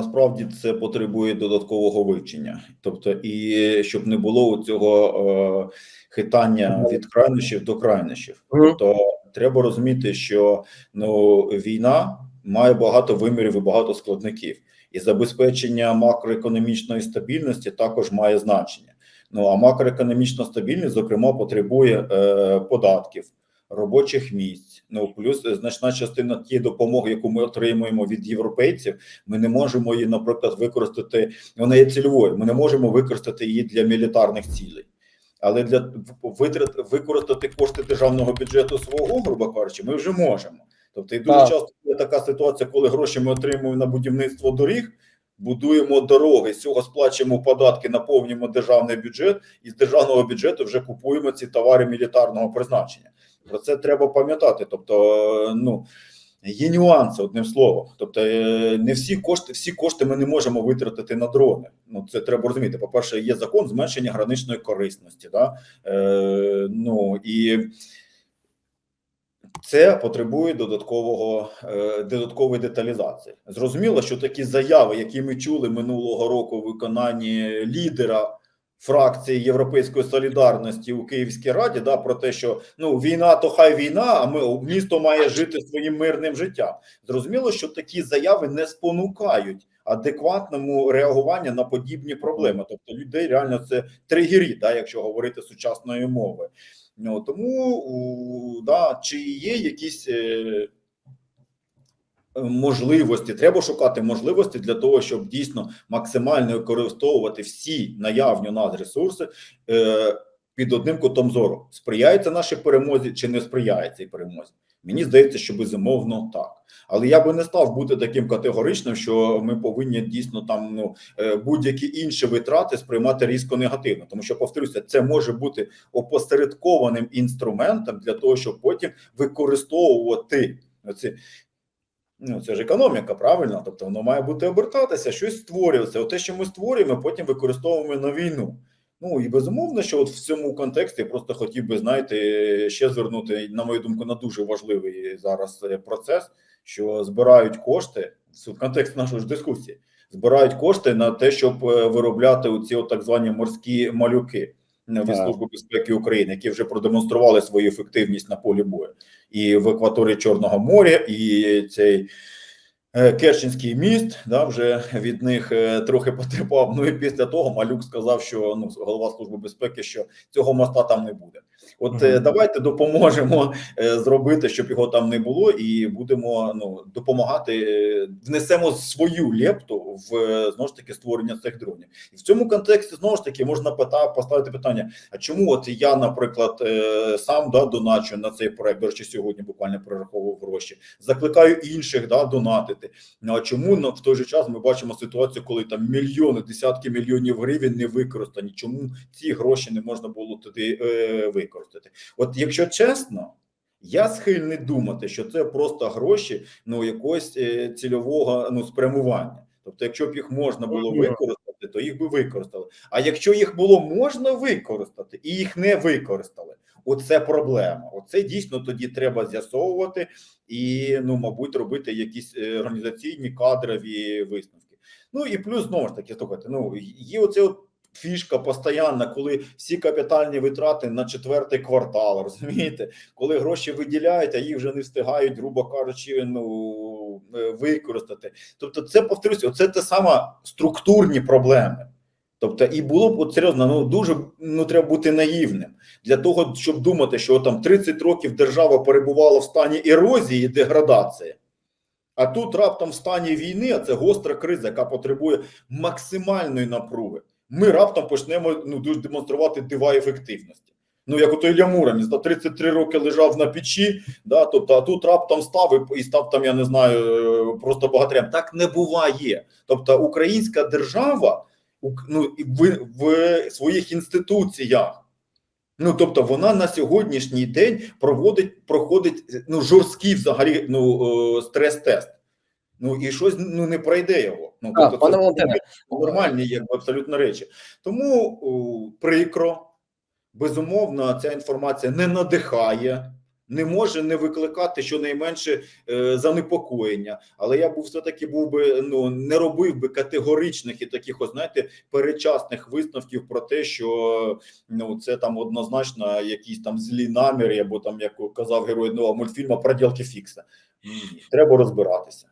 насправді це потребує додаткового вивчення, тобто, і щоб не було цього е, хитання від крайнощів до крайнощів. Мгм. Тобто, треба розуміти, що ну війна має багато вимірів і багато складників, і забезпечення макроекономічної стабільності також має значення. Ну а макроекономічна стабільність, зокрема, потребує е, податків, робочих місць. Ну плюс значна частина тієї допомоги, яку ми отримуємо від європейців, ми не можемо її, наприклад, використати. Вона є цільовою. Ми не можемо використати її для мілітарних цілей. Але для витрат використати кошти державного бюджету свого, грубо кажучи, ми вже можемо. Тобто, і дуже Так. часто є така ситуація, коли гроші ми отримуємо на будівництво доріг, будуємо дороги, з цього сплачуємо податки, наповнюємо державний бюджет, і з державного бюджету вже купуємо ці товари мілітарного призначення. Про це треба пам'ятати. Тобто, ну є нюанси, одним словом. Тобто, е, не всі кошти, всі кошти ми не можемо витратити на дрони. Ну це треба розуміти. По перше, є закон зменшення граничної корисності. Да? Е, ну і це потребує додаткового е, додаткової деталізації. Зрозуміло, що такі заяви, які ми чули минулого року у виконанні лідера фракції Європейської солідарності у Київській раді, да, про те, що ну війна, то хай війна, а ми місто має жити своїм мирним життям. Зрозуміло, що такі заяви не спонукають адекватному реагуванню на подібні проблеми. Тобто людей реально це тригері, да, якщо говорити сучасною мовою. Ну, тому да, чи є якісь е, можливості, треба шукати можливості для того, щоб дійсно максимально використовувати всі наявні у нас ресурси е, під одним кутом зору. Сприяє це нашій перемозі чи не сприяє цій перемозі? Мені здається, що безумовно так. Але я би не став бути таким категоричним, що ми повинні дійсно там ну е, будь-які інші витрати сприймати різко негативно, тому що повторюся, це може бути опосередкованим інструментом для того, щоб потім використовувати оці. Ну, це ж економіка, правильно? Тобто воно має бути обертатися, щось створюватися. От те, що ми створюємо, потім використовуємо на війну. Ну і безумовно, що от в цьому контексті я просто хотів би, знаєте, ще звернути, на мою думку, на дуже важливий зараз е, процес, що збирають кошти в контекст нашої ж дискусії, збирають кошти на те, щоб е, виробляти оці так звані морські малюки від Служби безпеки України, які вже продемонстрували свою ефективність на полі бою, і в екваторії Чорного моря, і цей. Е, Керченський міст да вже від них е, трохи потерпав. Ну і після того Малюк сказав, що ну голова служби безпеки, що цього моста там не буде. От Мгм. давайте допоможемо е, зробити, щоб його там не було, і будемо ну допомагати. е, Внесемо свою лепту в знову ж таки створення цих дронів. І в цьому контексті знову ж таки можна поставити питання: а чому от я, наприклад, сам да доначу на цей проект? До речі, сьогодні буквально перераховував гроші. Закликаю інших да донатити. Ну а чому ну, в той же час ми бачимо ситуацію, коли там мільйони, десятки мільйонів гривень не використані? Чому ці гроші не можна було туди е, використати? От якщо чесно. Я схильний думати, що це просто гроші ну якогось е, цільового ну спрямування. Тобто, якщо б їх можна було використати, то їх би використали. А якщо їх було можна використати і їх не використали, оце проблема. Оце дійсно тоді треба з'ясовувати і, ну, мабуть, робити якісь е, організаційні кадрові висновки. Ну і плюс знову ж таки, слухайте, ну є оце от фішка постоянна, коли всі капітальні витрати на четвертий квартал, розумієте, коли гроші виділяють, а їх вже не встигають, грубо кажучи, ну е, використати. Тобто, це повторюся, оце те саме структурні проблеми. Тобто, і було б от серйозно, ну дуже ну треба бути наївним для того, щоб думати, що там 30 років держава перебувала в стані ерозії і деградації. А тут раптом в стані війни, а це гостра криза, яка потребує максимальної напруги. Ми раптом почнемо ну дуже демонструвати дива ефективності. Ну, як Ілля Муромець, за 33 роки лежав на печі, да, тобто, а тут раптом став і, став там, я не знаю, просто богатирем. Так не буває. Тобто, українська держава ну, в, в своїх інституціях. Ну, тобто, вона на сьогоднішній день проводить, проходить ну, жорсткий взагалі ну, е, стрес-тест. Ну і щось ну, не пройде його. Ну, Так, тобто, пане це нормальні якби абсолютно речі. Тому о, прикро, безумовно, ця інформація не надихає не може не викликати щонайменше е, занепокоєння. Але я був все таки був би ну не робив би категоричних і таких, от, знаєте, передчасних висновків про те, що ну це там однозначно якісь там злі наміри, або там як казав герой нового мультфільму проділки фікса. Треба розбиратися.